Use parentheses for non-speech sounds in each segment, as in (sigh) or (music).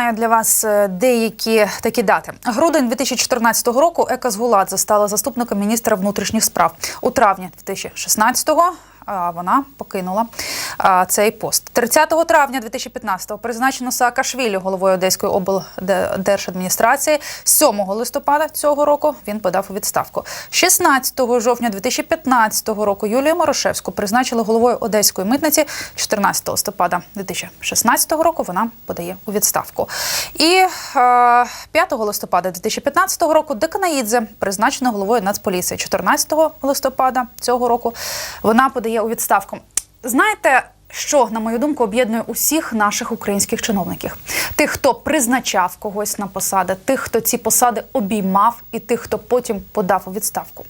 маю для вас е, деякі такі дати. Грудень 2014 року Ека Згуладзе стала заступником міністра внутрішніх справ. У травні 2016-го а, вона покинула цей пост. 30 травня 2015-го призначено Саакашвілі головою Одеської облдержадміністрації. 7 листопада цього року він подав у відставку. 16 жовтня 2015 року Юлію Морошевську призначили головою Одеської митниці. 14 листопада 2016 року вона подає у відставку. І е, 5 листопада 2015 року Деканаїдзе призначена головою Нацполіції. 14 листопада цього року вона подає у відставку. Знаєте, що, на мою думку, об'єднує усіх наших українських чиновників: тих, хто призначав когось на посади, тих, хто ці посади обіймав, і тих, хто потім подав у відставку.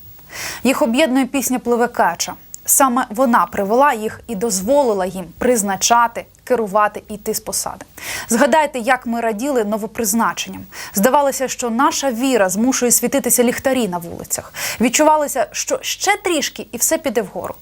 Їх об'єднує пісня Пливе кача. Саме вона привела їх і дозволила їм призначати, керувати і йти з посади. Згадайте, як ми раділи новопризначенням. Здавалося, що наша віра змушує світитися ліхтарі на вулицях. Відчувалося, що ще трішки і все піде вгору.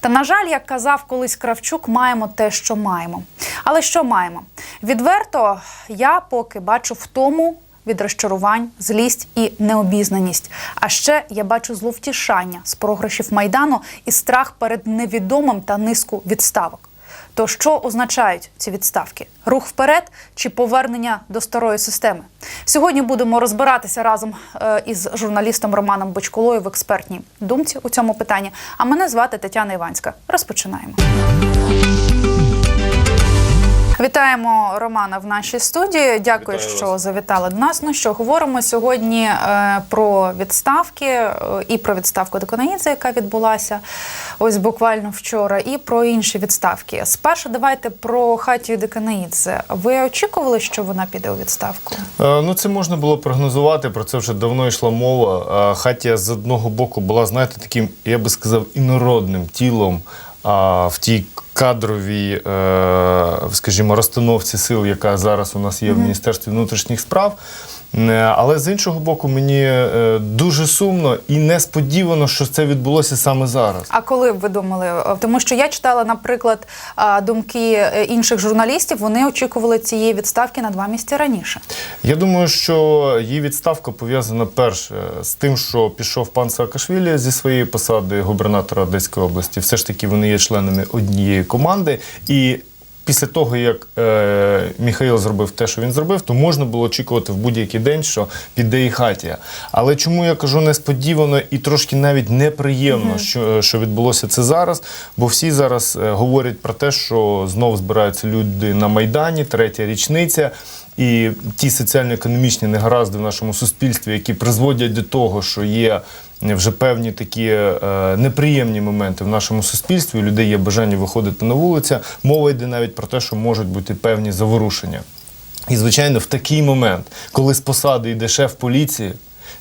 Та на жаль, як казав колись Кравчук, маємо те, що маємо. Але що маємо? Відверто я поки бачу втому від розчарувань, злість і необізнаність. А ще я бачу зловтішання з програшів майдану і страх перед невідомим та низку відставок. То що означають ці відставки? Рух вперед чи повернення до старої системи? Сьогодні будемо розбиратися разом е, із журналістом Романом Бочколою в експертній думці у цьому питанні. А мене звати Тетяна Іванська. Розпочинаємо. Вітаємо Романа в нашій студії. Дякую, Вітаю що вас. завітали до нас. Ну що говоримо сьогодні е, про відставки е, і про відставку Деконаїдзе, яка відбулася ось буквально вчора, і про інші відставки. Спершу давайте про Хатію Деканаїдзе. Ви очікували, що вона піде у відставку? Е, Ну, це можна було прогнозувати, про це вже давно йшла мова. Е, Хатія з одного боку була, знаєте, таким, я би сказав, інородним тілом а, в тій кадровій, е, скажімо, розстановці сил, яка зараз у нас є в Міністерстві внутрішніх справ. Е, Але з іншого боку, мені е, дуже сумно і несподівано, що це відбулося саме зараз. А коли б ви думали? Е, Тому що я читала, наприклад, думки інших журналістів. Вони очікували цієї відставки на два місяці раніше. Я думаю, що її відставка пов'язана перше з тим, що пішов пан Саакашвілі зі своєї посади губернатора Одеської області. Все ж таки вони є членами однієї команди. І після того, як е, Міхаїл зробив те, що він зробив, то можна було очікувати в будь-який день, що піде і хатія. Але чому я кажу несподівано і трошки навіть неприємно, що, що відбулося це зараз? Бо всі зараз е, говорять про те, що знов збираються люди на Майдані, третя річниця. І ті соціально-економічні негаразди в нашому суспільстві, які призводять до того, що є вже певні такі е, неприємні моменти в нашому суспільстві, у людей є бажання виходити на вулицю. Мова йде навіть про те, що можуть бути певні заворушення. І, звичайно, в такий момент, коли з посади йде шеф поліції,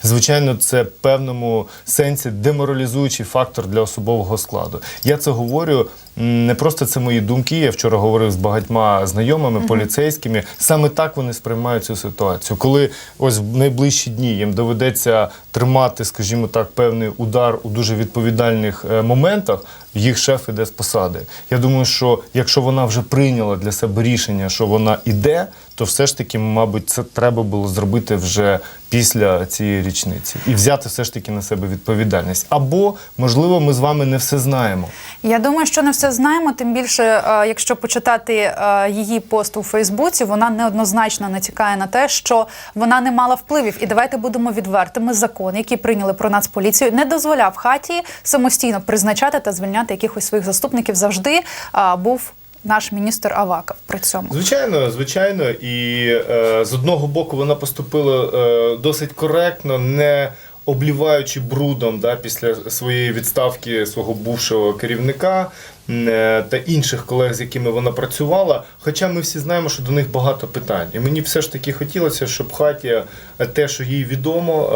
звичайно, це в певному сенсі деморалізуючий фактор для особового складу. Я це говорю не просто це мої думки. Я вчора говорив з багатьма знайомими поліцейськими. Саме так вони сприймають цю ситуацію. Коли ось в найближчі дні їм доведеться тримати, скажімо так, певний удар у дуже відповідальних е, моментах. Їх шеф іде з посади. Я думаю, що якщо вона вже прийняла для себе рішення, що вона іде, то все ж таки, мабуть, це треба було зробити вже після цієї річниці і взяти все ж таки на себе відповідальність. Або можливо, ми з вами не все знаємо. Я думаю, що не все знаємо. Тим більше, е, якщо почитати е, її пост у Фейсбуці, вона неоднозначно натякає на те, що вона не мала впливів. І давайте будемо відвертими. Закон, який прийняли про нацполіцію, не дозволяв хаті самостійно призначати та звільняти якихось своїх заступників. Завжди е, був наш міністр Аваков при цьому. Звичайно, звичайно, і е, з одного боку вона поступила е, досить коректно, не обліваючи брудом да, після своєї відставки свого бувшого керівника е, та інших колег, з якими вона працювала. Хоча ми всі знаємо, що до них багато питань. І мені все ж таки хотілося, щоб Хатія е, те, що їй відомо,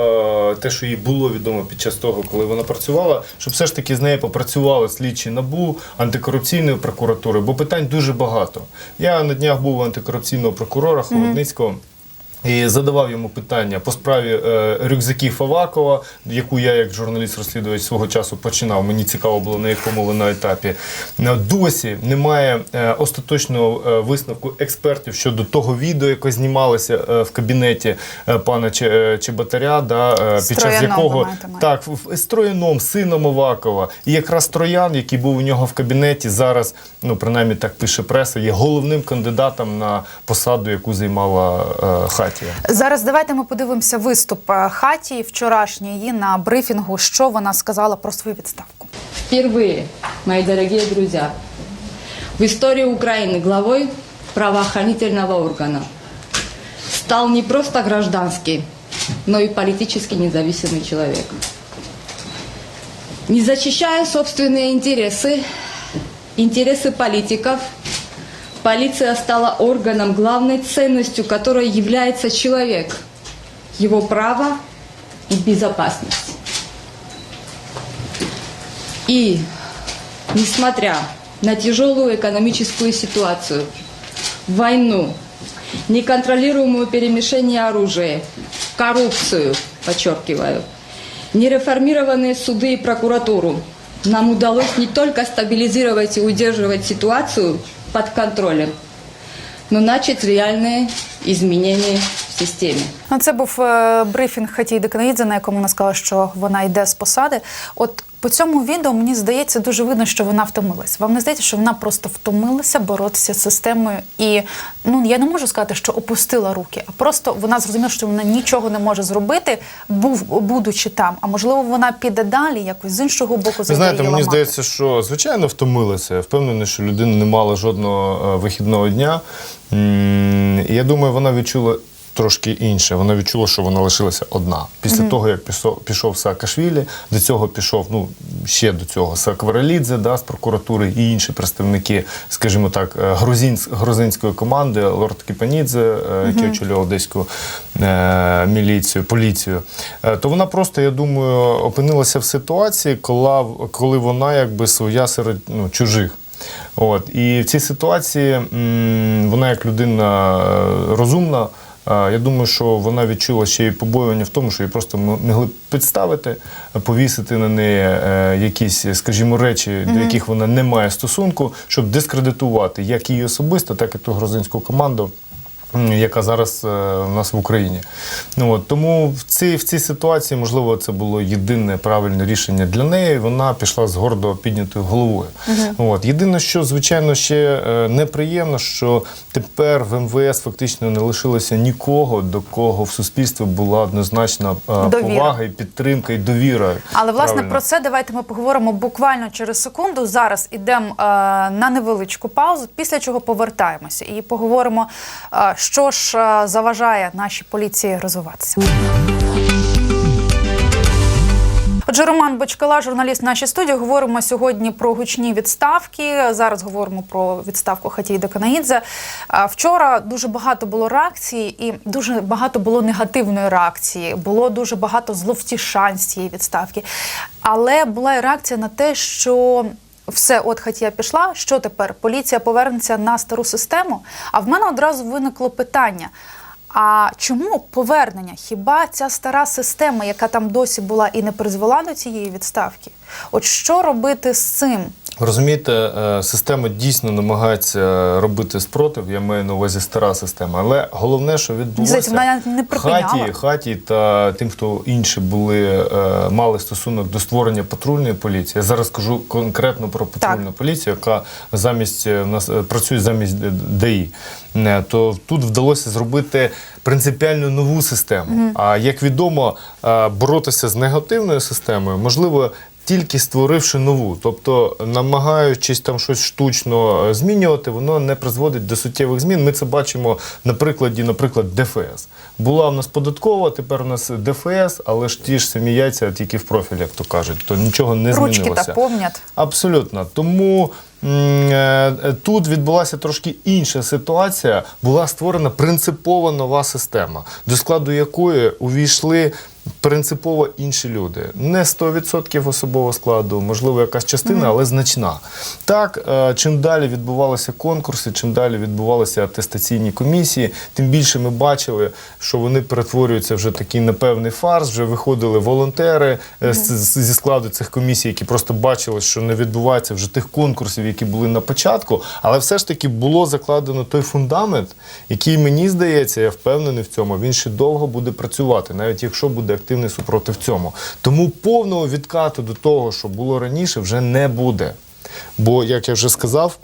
е, те, що їй було відомо під час того, коли вона працювала, щоб все ж таки з нею попрацювали слідчі набу антикорупційної прокуратури, бо питань дуже багато. Я на днях був у антикорупційного прокурора Холодницького. І задавав йому питання по справі е, рюкзаків Авакова, яку я як журналіст-розслідувач свого часу починав. Мені цікаво було на якому вона етапі. Е, Досі немає е, остаточного е, висновку експертів щодо того відео, яке знімалося е, в кабінеті е, пана е, Чеботаря, да, е, під час якого ви маєте на так в- з Трояном, сином Авакова, і якраз Троян, який був у нього в кабінеті, зараз, ну принаймні так пише преса, є головним кандидатом на посаду, яку займала е, Хатія. Зараз давайте ми подивимося виступ е, хаті вчорашньої на брифінгу, що вона сказала про свою відставку. Впервые, мои дорогие друзья, в истории Украины главой правоохранительного органа стал не просто гражданский, но и политически независимый человек. Не защищая собственные интересы, интересы политиков, полиция стала органом, главной ценностью которой является человек, его право и безопасность. И, несмотря на тяжелую экономическую ситуацию, войну, неконтролируемое перемещение оружия, коррупцию, подчеркиваю, нереформированные суды и прокуратуру, нам удалось не только стабилизировать и удерживать ситуацию под контролем, но начать реальные изменения в системе. Ну, це був е, брифінг Хатії Деканаїдзе, на якому вона сказала, що вона йде з посади. От по цьому відео мені здається дуже видно, що вона втомилась. Вам не здається, що вона просто втомилася боротися з системою, і ну я не можу сказати, що опустила руки, а просто вона зрозуміла, що вона нічого не може зробити, був будучи там. А можливо, вона піде далі, якось з іншого боку Ви знаєте, її мені ламати. здається, що звичайно втомилися. Я впевнений, що людина не мала жодного е, вихідного дня. Я думаю, вона відчула. Трошки інше. Вона відчула, що вона лишилася одна. Після того, як пішов, пішов Саакашвілі, до цього пішов, ну ще до цього Сакварелідзе, да, з прокуратури і інші представники, скажімо так, е, грузинсь, грузинської команди, лорд Кіпанідзе, е, який очолював одеську е, міліцію, поліцію. Е, то вона просто, я думаю, опинилася в ситуації, коли, коли вона якби своя серед ну, чужих. От. І в цій ситуації м, вона як людина е, розумна. Я думаю, що вона відчула ще й побоювання в тому, що її просто могли підставити, повісити на неї е, якісь, скажімо, речі, до яких вона не має стосунку, щоб дискредитувати як її особисто, так і ту грузинську команду. Яка зараз е, у нас в Україні. Ну, от, тому в цій, в цій ситуації, можливо, це було єдине правильне рішення для неї. Вона пішла з гордо піднятою головою. От. Єдине, що, звичайно, ще е, неприємно, що тепер в МВС фактично не лишилося нікого, до кого в суспільстві була однозначна е, Довіра. повага і підтримка, і довіра. Але власне Правильно. про це давайте ми поговоримо буквально через секунду. Зараз ідемо е, на невеличку паузу, після чого повертаємося і поговоримо, е, що ж е, заважає нашій поліції розвиватися. Отже, Роман Бочкала, журналіст нашій студії. Говоримо сьогодні про гучні відставки. Зараз говоримо про відставку Хатії Деканаїдзе. А Вчора дуже багато було реакцій, і дуже багато було негативної реакції. Було дуже багато зловтішань з цієї відставки. Але була і реакція на те, що. Все, от Хатія пішла. Що тепер? Поліція повернеться на стару систему. А в мене одразу виникло питання: а чому повернення? Хіба ця стара система, яка там досі була і не призвела до цієї відставки? От що робити з цим? Розумієте, е, система дійсно намагається робити спротив. Я маю на увазі стара система. Але головне, що відбулося не хаті, хаті та тим, хто інші були, е, мали стосунок до створення патрульної поліції. Я зараз кажу конкретно про патрульну поліцію, яка замість е, нас працює замість ДАІ. То тут вдалося зробити принципіально нову систему. А як відомо, боротися з негативною системою можливо тільки створивши нову, тобто намагаючись там щось штучно е, змінювати, воно не призводить до суттєвих змін. Ми це бачимо на прикладі, наприклад, ДФС. Була в нас податкова, тепер у нас ДФС, але ж ті ж самі яйця тільки в профіль, як то кажуть, то нічого не Ручки змінилося. та помнять. Абсолютно. Тому е, тут відбулася трошки інша ситуація. Була створена принципово нова система, до складу якої увійшли принципово інші люди. Не 100% особового складу, можливо, якась частина, але значна. Так, е, чим далі відбувалися конкурси, чим далі відбувалися атестаційні комісії, тим більше ми бачили, що вони перетворюються вже такий непевний фарс. Вже виходили волонтери е, зі складу цих комісій, які просто бачили, що не відбувається вже тих конкурсів, які були на початку. Але все ж таки було закладено той фундамент, який мені здається, я впевнений в цьому. Він ще довго буде працювати, навіть якщо буде активний супротив цьому. Тому повного відкату до того, що було раніше, вже не буде. Бо, як я вже сказав,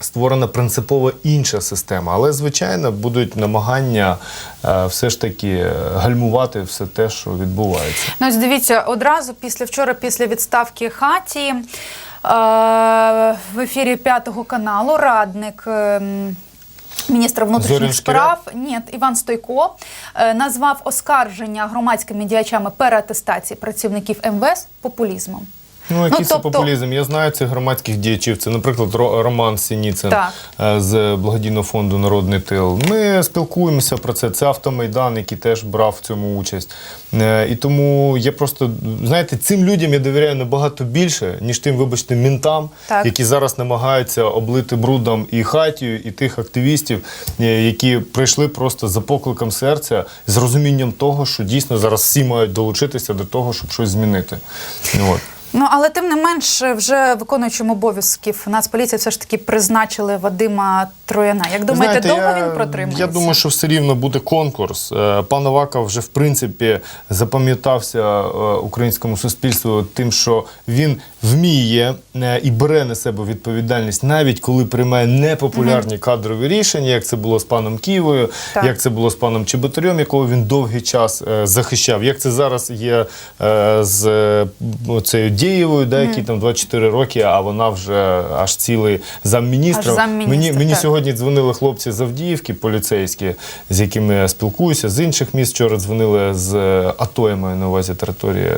створена принципово інша система. Але, звичайно, будуть намагання е, все ж таки е, гальмувати все те, що відбувається. Ну, ось дивіться, одразу після вчора, після відставки хаті е, в ефірі п'ятого каналу радник. Міністра внутрішніх справ ні, Іван Стойко е, назвав оскарження громадськими діячами переатестації працівників МВС популізмом. Ну, який це тобто- популізм? Я знаю цих громадських діячів. Це, наприклад, Роман Сініцин Так. е, з благодійного фонду Народний тил. Ми спілкуємося про це. Це автомайдан, який теж брав в цьому участь. Е, І тому я просто знаєте, цим людям я довіряю набагато більше, ніж тим, вибачте, мінтам, Так. які зараз намагаються облити брудом і хатію, і тих активістів, е, які прийшли просто за покликом серця з розумінням того, що дійсно зараз всі мають долучитися до того, щоб щось змінити. От. Ну але тим не менш, вже виконуючим обов'язків Нацполіції все ж таки призначили Вадима Трояна. Як думаєте, Знаєте, довго я, він протримається? Я думаю, що все рівно буде конкурс. Е, Пан Аваков вже в принципі запам'ятався е, українському суспільству тим, що він вміє е, і бере на себе відповідальність, навіть коли приймає непопулярні кадрові рішення, як це було з паном Києвою, Так. як це було з паном Чеботарем, якого він довгий час захищав. Як це зараз є з цією Дієвою, да, якій там 24 роки, а вона вже аж цілий замміністра. Аж замміністра, Мені, мені так. сьогодні дзвонили хлопці з Авдіївки, поліцейські, з якими я спілкуюся, з інших міст вчора дзвонили з е, АТО, я маю на увазі території.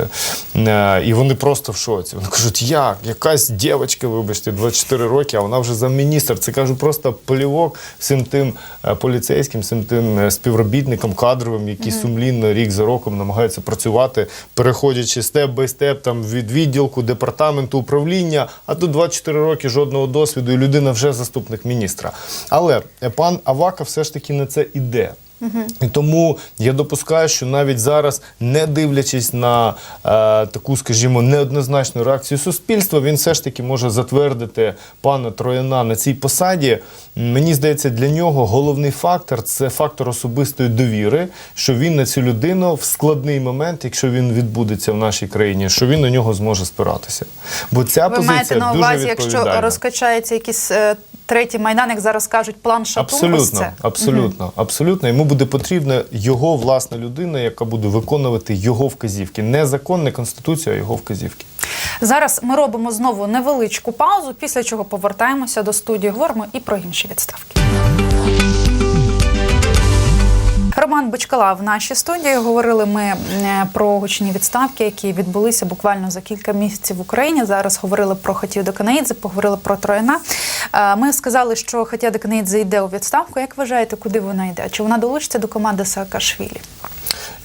Е, І вони просто в шоці. Вони кажуть, як? Якась дівчинка, вибачте, 24 роки, а вона вже замміністр. Це кажу, просто полівок всім тим е, поліцейським, всім тим співробітникам кадровим, які сумлінно рік за роком намагаються працювати, переходячи степ бай степ там від відділку, департаменту, управління. А тут 24 роки жодного досвіду, і людина вже заступник міністра. Але пан Авака все ж таки на це іде. І тому я допускаю, що навіть зараз, не дивлячись на е, таку, скажімо, неоднозначну реакцію суспільства, він все ж таки може затвердити пана Трояна на цій посаді. Мені здається, для нього головний фактор це фактор особистої довіри, що він на цю людину в складний момент, якщо він відбудеться в нашій країні, що він на нього зможе спиратися. Бо ця Ви позиція маєте на дуже увазі, якщо розкачається якийсь е, третій майдан, як зараз кажуть, план шатун, ось Абсолютно, це? абсолютно, абсолютно. Йому буде потрібна його власна людина, яка буде виконувати його вказівки. Не закон, не конституція, а його вказівки. Зараз ми робимо знову невеличку паузу, після чого повертаємося до студії. Говоримо і про інші відставки. Роман Бочкала в нашій студії говорили ми е, про гучні відставки, які відбулися буквально за кілька місяців в Україні. Зараз говорили про Хатію Деканеїдзе, поговорили про Трояна. Е, Ми сказали, що Хатія Деканеїдзе йде у відставку. Як вважаєте, куди вона йде? Чи вона долучиться до команди Саакашвілі?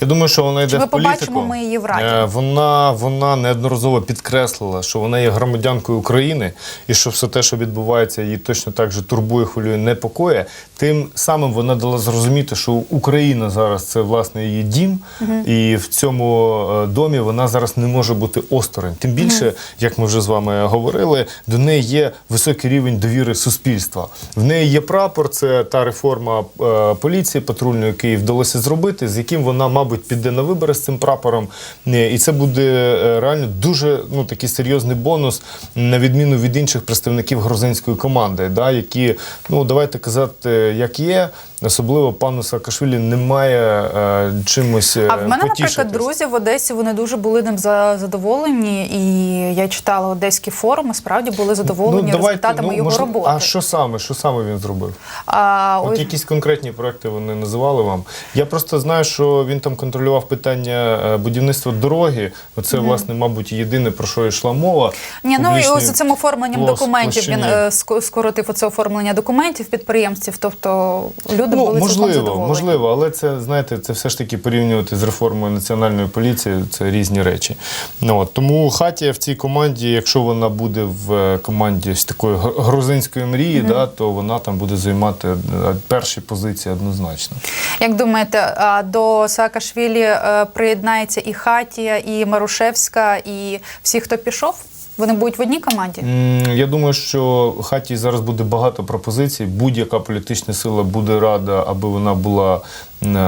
Я думаю, що вона йде Чи ми в політику. побачимо ми її в Раді? Е, Вона, вона неодноразово підкреслила, що вона є громадянкою України, і що все те, що відбувається, її точно так же турбує, хвилює, непокоє. Тим самим вона дала зрозуміти, що Україна зараз це власне її дім, і в цьому е, домі вона зараз не може бути осторонь. Тим більше, як ми вже з вами говорили, до неї є високий рівень довіри суспільства. В неї є прапор, це та реформа е, поліції патрульної, їй вдалося зробити, з яким вона, мабуть, піде на вибори з цим прапором. Е, І це буде е, реально дуже ну, такий серйозний бонус, на відміну від інших представників грузинської команди, да, які, ну давайте казати, як є. Особливо пану Саакашвілі немає е, чимось. е, А в мене, наприклад, друзі в Одесі вони дуже були ним за- задоволені, і я читала одеські форуми, справді були задоволені результатами його Ну, можливо, роботи. А що саме? Що саме він зробив? А, От ось- якісь конкретні проекти вони називали вам. Я просто знаю, що він там контролював питання е, будівництва дороги. Оце, власне, мабуть, єдине про що йшла мова. Ні, ну і ось цим оформленням площ- документів він е, скоротив оце оформлення документів підприємців. Тобто люди люди Ну, були цілком можливо, задоволені. можливо, але це знаєте, це все ж таки порівнювати з реформою національної поліції. Це різні речі. Ну от тому хатія в цій команді, якщо вона буде в е, команді з такої грузинської мрії, да, то вона там буде займати е, перші позиції однозначно. Як думаєте, а, до Саакашвілі е, приєднається і Хатія, і Марушевська, і всі, хто пішов? Вони будуть в одній команді? Я думаю, що хаті зараз буде багато пропозицій. Будь-яка політична сила буде рада, аби вона була,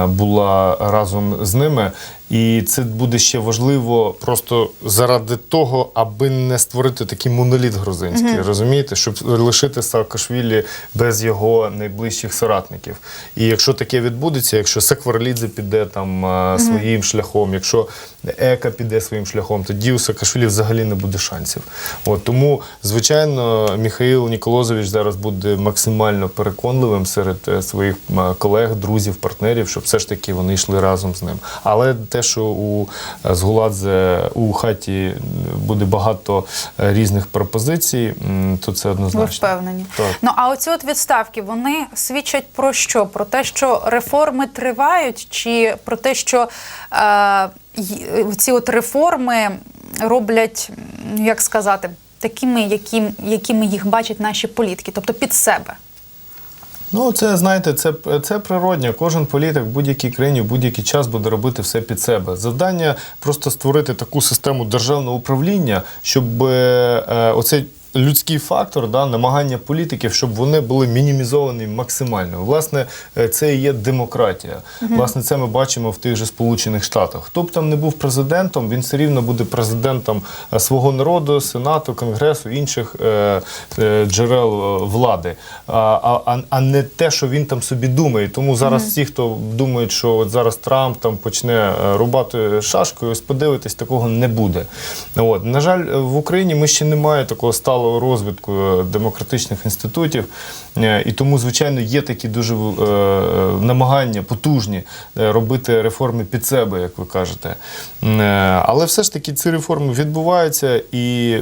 була разом з ними. І це буде ще важливо просто заради того, аби не створити такий моноліт грузинський, розумієте, щоб лишити Саакашвілі без його найближчих соратників. І якщо таке відбудеться, якщо Секварлідзе піде там а, своїм шляхом, якщо Ека піде своїм шляхом, тоді у Саакашвілі взагалі не буде шансів. От тому, звичайно, Міхаїл Ніколозович зараз буде максимально переконливим серед е, своїх колег, друзів, партнерів, щоб все ж таки вони йшли разом з ним. Але те, що у е, Згуладзе у хаті буде багато е, різних пропозицій, то це Ви однозначно. впевнені? Так. Ну а оці от відставки вони свідчать про що? Про те, що реформи тривають, чи про те, що е, ці от реформи роблять, як сказати, такими, яким, якими їх бачать наші політики, тобто під себе. Ну, це знаєте, це, це природньо. Кожен політик в будь-якій країні в будь-який час буде робити все під себе. Завдання просто створити таку систему державного управління, щоб е, е, оцей. Людський фактор, да, намагання політиків, щоб вони були мінімізовані максимально. Власне, е, це і є демократія. Власне, це ми бачимо в тих же Сполучених Штатах. Хто б там не був президентом, він все рівно буде президентом е, свого народу, сенату, конгресу, інших е, е, джерел е, влади, а, а, а- не те, що він там собі думає. Тому зараз всі, хто думають, що от зараз Трамп там почне рубати шашкою, ось подивитись, такого не буде. От на жаль, в Україні ми ще не маємо такого сталого розвитку е, демократичних інститутів, Е, і тому, звичайно, є такі дуже е, намагання потужні робити реформи під себе, як ви кажете. Але все ж таки ці реформи відбуваються, і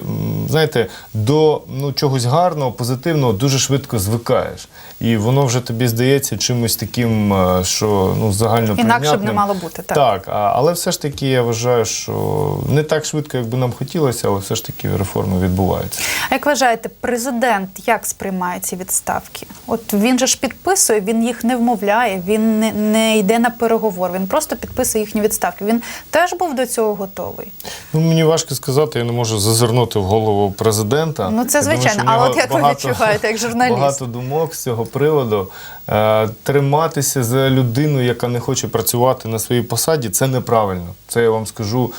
знаєте, до ну, чогось гарного, позитивного дуже швидко звикаєш. І воно вже тобі здається чимось таким, що ну, загально Інакше б не мало бути, так. Так, але все ж таки я вважаю, що не так швидко, як би нам хотілося, але все ж таки реформи відбуваються. А як вважаєте, президент як сприймає ці відставки? От він же ж підписує, він їх не вмовляє, він не, не йде на переговор, він просто підписує їхні відставки. Він теж був до цього готовий. Ну, мені важко сказати, я не можу зазирнути в голову президента. Ну, це Я думаю, звичайно. А от як ви відчуваєте, як (laughs) журналіст? Багато думок з цього приводу. Е, триматися за людину, яка не хоче працювати на своїй посаді, це неправильно. Це я вам скажу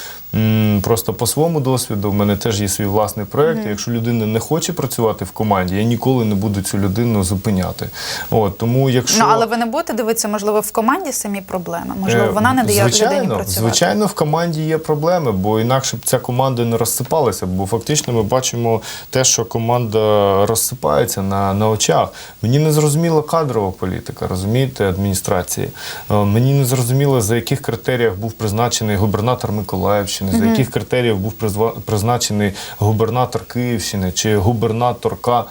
просто по своєму досвіду. У мене теж є свій власний проєкт. Якщо людина не хоче працювати в команді, я ніколи не буду цю людину зупиняти. От, тому якщо... Ну але ви не будете дивитися, можливо, в команді самі проблеми. Можливо, Е, вона не дає звичайно, людині працювати. Звичайно, в команді є проблеми, бо інакше б ця команда не розсипалася. Бо фактично ми бачимо те, що команда розсипається на, на очах. Мені не зрозуміла кадрова політика, розумієте, адміністрації. Е, Мені не зрозуміло, за яких критеріях був призначений губернатор Миколаївщини, за яких критеріїв був призначений губернатор Київщини чи губернаторка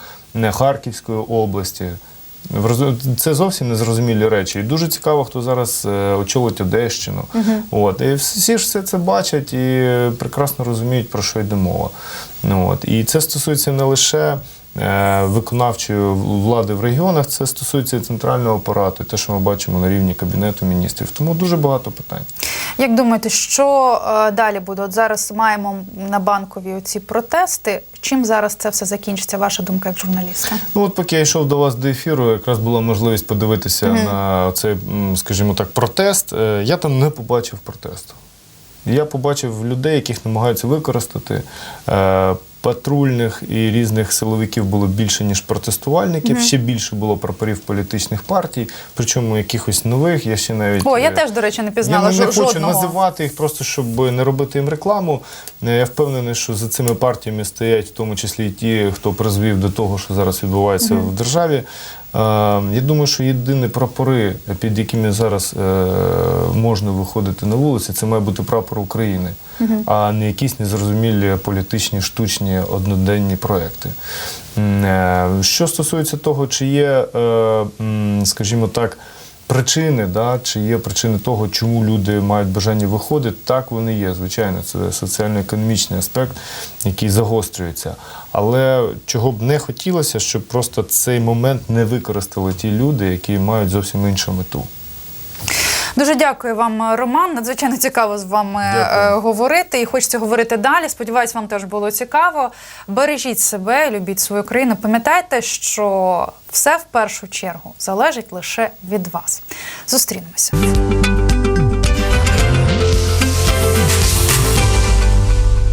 Харківської області. Це зовсім незрозумілі речі. І дуже цікаво, хто зараз е, очолить Одещину. От. І всі ж все це бачать і прекрасно розуміють, про що йде мова. Ну, От. І це стосується не лише е, виконавчої влади в регіонах, це стосується і центрального апарату, і те, що ми бачимо на рівні Кабінету міністрів. Тому дуже багато питань. Як думаєте, що е, далі буде? От зараз маємо на банкові ці протести. Чим зараз це все закінчиться? Ваша думка як журналіста? Ну от поки я йшов до вас до ефіру, якраз була можливість подивитися на цей, скажімо так, протест. Е, Я там не побачив протесту. Я побачив людей, яких намагаються використати. Патрульних і різних силовиків було більше, ніж протестувальників. Ще більше було прапорів політичних партій, причому якихось нових. Я ще навіть О, я е, теж, до речі, не пізнала я не, не жодного. хочу називати їх просто, щоб не робити їм рекламу. Е, Я впевнений, що за цими партіями стоять в тому числі і ті, хто призвів до того, що зараз відбувається в державі. Е, Я думаю, що єдині прапори, під якими зараз е, можна виходити на вулиці, це має бути прапор України, а не якісь незрозумілі політичні, штучні одноденні проекти. Е, Що стосується того, чи є, скажімо так, причини, да, чи є причини того, чому люди мають бажання виходити, так вони є. Звичайно, це соціально-економічний аспект, який загострюється. Але чого б не хотілося, щоб просто цей момент не використали ті люди, які мають зовсім іншу мету. Дуже дякую вам, Роман. Надзвичайно цікаво з вами Дякую. е, говорити і хочеться говорити далі. Сподіваюсь, вам теж було цікаво. Бережіть себе, любіть свою країну. Пам'ятайте, що все в першу чергу залежить лише від вас. Зустрінемося.